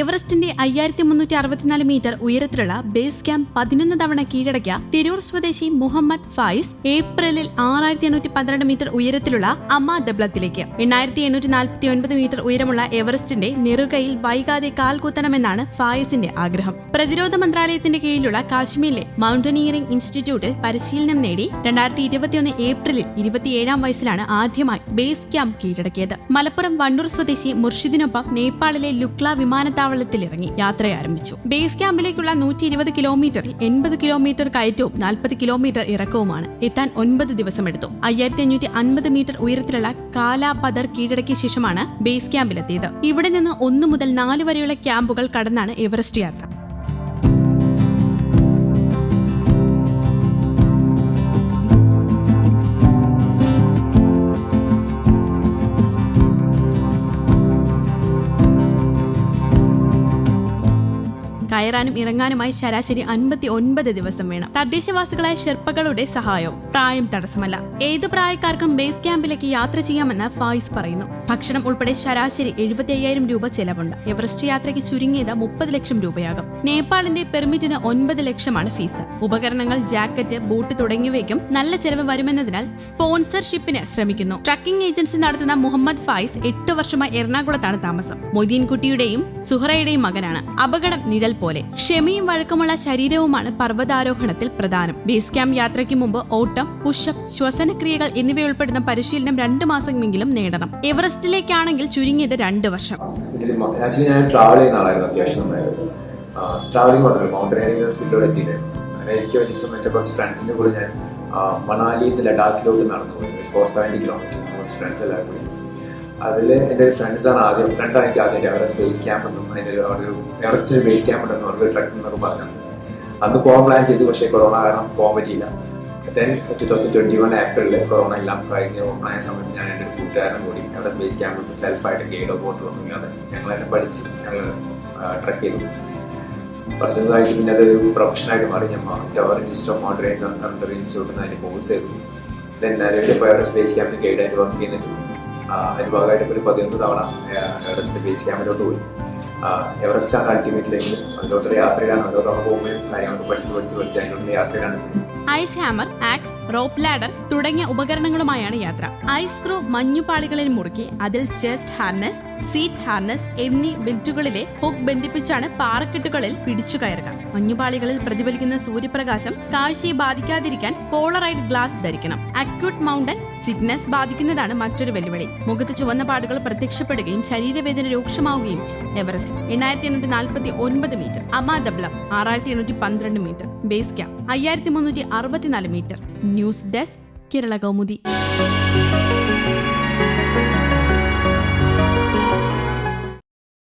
എവറസ്റ്റിന്റെ അയ്യായിരത്തി മുന്നൂറ്റി അറുപത്തിനാല് മീറ്റർ ഉയരത്തിലുള്ള ബേസ് ക്യാമ്പ് പതിനൊന്ന് തവണ കീഴടക്കിയ തിരൂർ സ്വദേശി മുഹമ്മദ് ഫായിസ് ഏപ്രിലിൽ ആറായിരത്തി എണ്ണൂറ്റി പന്ത്രണ്ട് മീറ്റർ ഉയരത്തിലുള്ള അമ്മ ദബ്ലത്തിലേക്ക്. എണ്ണായിരത്തി എണ്ണൂറ്റി നാൽപ്പത്തി ഒൻപത് മീറ്റർ ഉയരമുള്ള എവറസ്റ്റിന്റെ നെറുകയിൽ വൈകാതെ കാൽ കുത്തണമെന്നാണ് ഫായിസിന്റെ ആഗ്രഹം. പ്രതിരോധ മന്ത്രാലയത്തിന്റെ കീഴിലുള്ള കാശ്മീരിലെ മൗണ്ടനിയറിംഗ് ഇൻസ്റ്റിറ്റ്യൂട്ടിൽ പരിശീലനം നേടി രണ്ടായിരത്തി ഇരുപത്തിയൊന്ന് ഏപ്രിലിൽ ഇരുപത്തിയേഴാം വയസ്സിലാണ് ആദ്യമായി ബേസ് ക്യാമ്പ് കീഴടക്കിയത്. മലപ്പുറം വണ്ണൂർ സ്വദേശി മുർഷിദിനൊപ്പം നേപ്പാളിലെ ലുക്ല വിമാനത്താവളത്തിൽ ഇറങ്ങി യാത്ര ആരംഭിച്ചു ബേസ് ക്യാമ്പിലേക്കുള്ള നൂറ്റി ഇരുപത് കിലോമീറ്ററിൽ എൺപത് കിലോമീറ്റർ കയറ്റവും നാൽപ്പത് കിലോമീറ്റർ ഇറക്കവുമാണ് എത്താൻ ഒൻപത് ദിവസമെടുത്തു. അയ്യായിരത്തി അഞ്ഞൂറ്റി അൻപത് മീറ്റർ ഉയരത്തിലുള്ള കാലാപദർ കീഴടക്കിയ ശേഷമാണ് ബേസ് ക്യാമ്പിലെത്തിയത് ഇവിടെ നിന്ന് ഒന്നു മുതൽ നാല് വരെയുള്ള ക്യാമ്പുകൾ കടന്നാണ് എവറസ്റ്റ് യാത്ര. കയറാനും ഇറങ്ങാനുമായി ശരാശരി അൻപത്തി ഒൻപത് ദിവസം വേണം. തദ്ദേശവാസികളായ ഷെർപ്പകളുടെ സഹായവും പ്രായം തടസ്സമല്ല. ഏത് പ്രായക്കാർക്കും ബേസ് ക്യാമ്പിലേക്ക് യാത്ര ചെയ്യാമെന്ന് ഫായിസ് പറയുന്നു. ഭക്ഷണം ഉൾപ്പെടെ ശരാശരി എഴുപത്തി അയ്യായിരം രൂപ ചെലവുണ്ട്. എവറസ്റ്റ് യാത്രയ്ക്ക് ചുരുങ്ങിയത് മുപ്പത് ലക്ഷം രൂപയാകും. നേപ്പാളിന്റെ പെർമിറ്റിന് ഒൻപത് ലക്ഷമാണ് ഫീസ്. ഉപകരണങ്ങൾ ജാക്കറ്റ് ബൂട്ട് തുടങ്ങിയവയ്ക്കും നല്ല ചെലവ് വരുമെന്നതിനാൽ സ്പോൺസർഷിപ്പിന് ശ്രമിക്കുന്നു. ട്രക്കിംഗ് ഏജൻസി നടത്തുന്ന മുഹമ്മദ് ഫായിസ് എട്ട് വർഷമായി എറണാകുളത്താണ് താമസം. മൊയ്തീൻകുട്ടിയുടെയും സുഹറയുടെയും മകനാണ്. അപകടം നിഴൽ പോലെ. ക്ഷമയും വഴക്കമുള്ള ശരീരവുമാണ് പർവതാരോഹണത്തിൽ പ്രധാനം. ബേസ് ക്യാമ്പ് യാത്രയ്ക്ക് മുമ്പ് ഓട്ടം പുഷപ്പ് ശ്വസനക്രിയകൾ എന്നിവയുൾപ്പെടുന്ന പരിശീലനം രണ്ടു മാസമെങ്കിലും നേടണം. എവറസ്റ്റിലേക്കാണെങ്കിൽ ചുരുങ്ങിയത് രണ്ട് വർഷം. ആക്ച്വലി ഞാൻ ട്രാവൽ ചെയ്യുന്ന ആളായിരുന്നു അത്യാവശ്യം ട്രാവലിംഗ് മാത്രമല്ല മൗണ്ടനറിംഗ് ഫീൽഡിലൂടെ എത്തിയിട്ടായിരുന്നു എനിക്ക് കുറച്ച് ഫ്രണ്ട്സിന്റെ കൂടെ ഞാൻ മണാലിയിൽ നിന്ന് ലഡാക്കിലോട്ട് നടന്നു പോയി. ഫോർ സെവന്റി കിലോമീറ്റർ കുറച്ച് ഫ്രണ്ട്സ് എല്ലാവരും കൂടി. അതിൽ എന്റെ ഒരു ഫ്രണ്ട്സാണ് ആദ്യം. ഫ്രണ്ടാണ് എനിക്ക് ആദ്യം എവറസ്റ്റ് ബേസ് ക്യാമ്പ് എന്നും അതിന്റെ ഒരു ഒരു എവറസ്റ്റ് ബേസ് ക്യാമ്പ് ഉണ്ടെന്നും അവർക്ക് ട്രക്ക് എന്നൊക്കെ പറഞ്ഞു. അന്ന് പോകാൻ പ്ലാൻ ചെയ്തു. പക്ഷേ കൊറോണ കാരണം പോകാൻ പറ്റിയില്ല. Then two thousand twenty one ഏപ്രിലിൽ കൊറോണ എല്ലാം കഴിഞ്ഞ് ഓണായ സമയത്ത് ഞാൻ എന്റെ ഒരു കൂട്ടുകാരനും കൂടി അവിടെ സ്പേസ് ക്യാമ്പിൽ സെൽഫായിട്ട് ഗൈഡോ ബോട്ടോ ഒന്നും ഇല്ലാതെ ഞങ്ങൾ തന്നെ പഠിച്ച് ഞങ്ങൾ ട്രക്ക് ചെയ്തു. കുറച്ച് കഴിച്ച് പിന്നെ അതൊരു പ്രൊഫഷനായിട്ട് മാറി. ഞാൻ ജവഹർ ഇൻസ്റ്റിറ്റ്യൂട്ട് ഓഫ് ഇൻസ്റ്റിറ്റ്യൂട്ടിൽ നിന്ന് അതിന് കോഴ്സ് ചെയ്തു. ദെൻ നിലവിൽ ഇപ്പോൾ സ്പേസ് ക്യാമ്പിന് ഗൈഡായിട്ട് വർക്ക് ചെയ്യുന്നുണ്ട് അതിന്റെ അതിന് ഭാഗമായിട്ട് ഒരു പതിനൊന്ന് തവണ എവറസ്റ്റ് ബേസ് ക്യാമ്പിലോട്ട് പോയി. എവറസ്റ്റ് ആണ് അൾട്ടിമേറ്റിലേക്ക് അതിലോട്ടൊരു യാത്രയിലാണ്. ഓരോ തവണ പോകുമ്പോഴും കാര്യങ്ങളൊക്കെ പഠിച്ച് പഠിച്ച് പഠിച്ച് അതിലോട്ടുള്ള യാത്രയിലാണ്. Ice hammer axe rope ladder തുടങ്ങിയ ഉപകരണങ്ങളുമായാണ് യാത്ര. ഐസ് ക്രൂ മഞ്ഞുപാളികളിൽ മുറുക്കി അതിൽ ചെസ്റ്റ് ഹാർനസ് സീറ്റ് ഹാർനസ് എന്നീ ബെൽറ്റുകളിലെ ഹുക്ക് ബന്ധിപ്പിച്ചാണ് പാറക്കെട്ടുകളിൽ പിടിച്ചു കയറുക. മഞ്ഞുപാളികളിൽ പ്രതിഫലിക്കുന്ന സൂര്യപ്രകാശം കാഴ്ചയെ ബാധിക്കാതിരിക്കാൻ പോളറൈഡ് ഗ്ലാസ് ധരിക്കണം. അക്യൂട്ട് മൗണ്ടൻ സിഗ്നസ് ബാധിക്കുന്നതാണ് മറ്റൊരു വെല്ലുവിളി. മുഖത്ത് ചുവന്ന പാടുകൾ പ്രത്യക്ഷപ്പെടുകയും ശരീരവേദന രൂക്ഷമാവുകയും ചെയ്യും. എവറസ്റ്റ് എണ്ണായിരത്തി എണ്ണൂറ്റി നാൽപ്പത്തി ഒൻപത് മീറ്റർ. അമാദബ്ലം ആറായിരത്തി എണ്ണൂറ്റി പന്ത്രണ്ട് മീറ്റർ. ബേസ് ക്യാമ്പ് അയ്യായിരത്തി മുന്നൂറ്റി അറുപത്തിനാല് metre. News desk Kerala Kaumudi.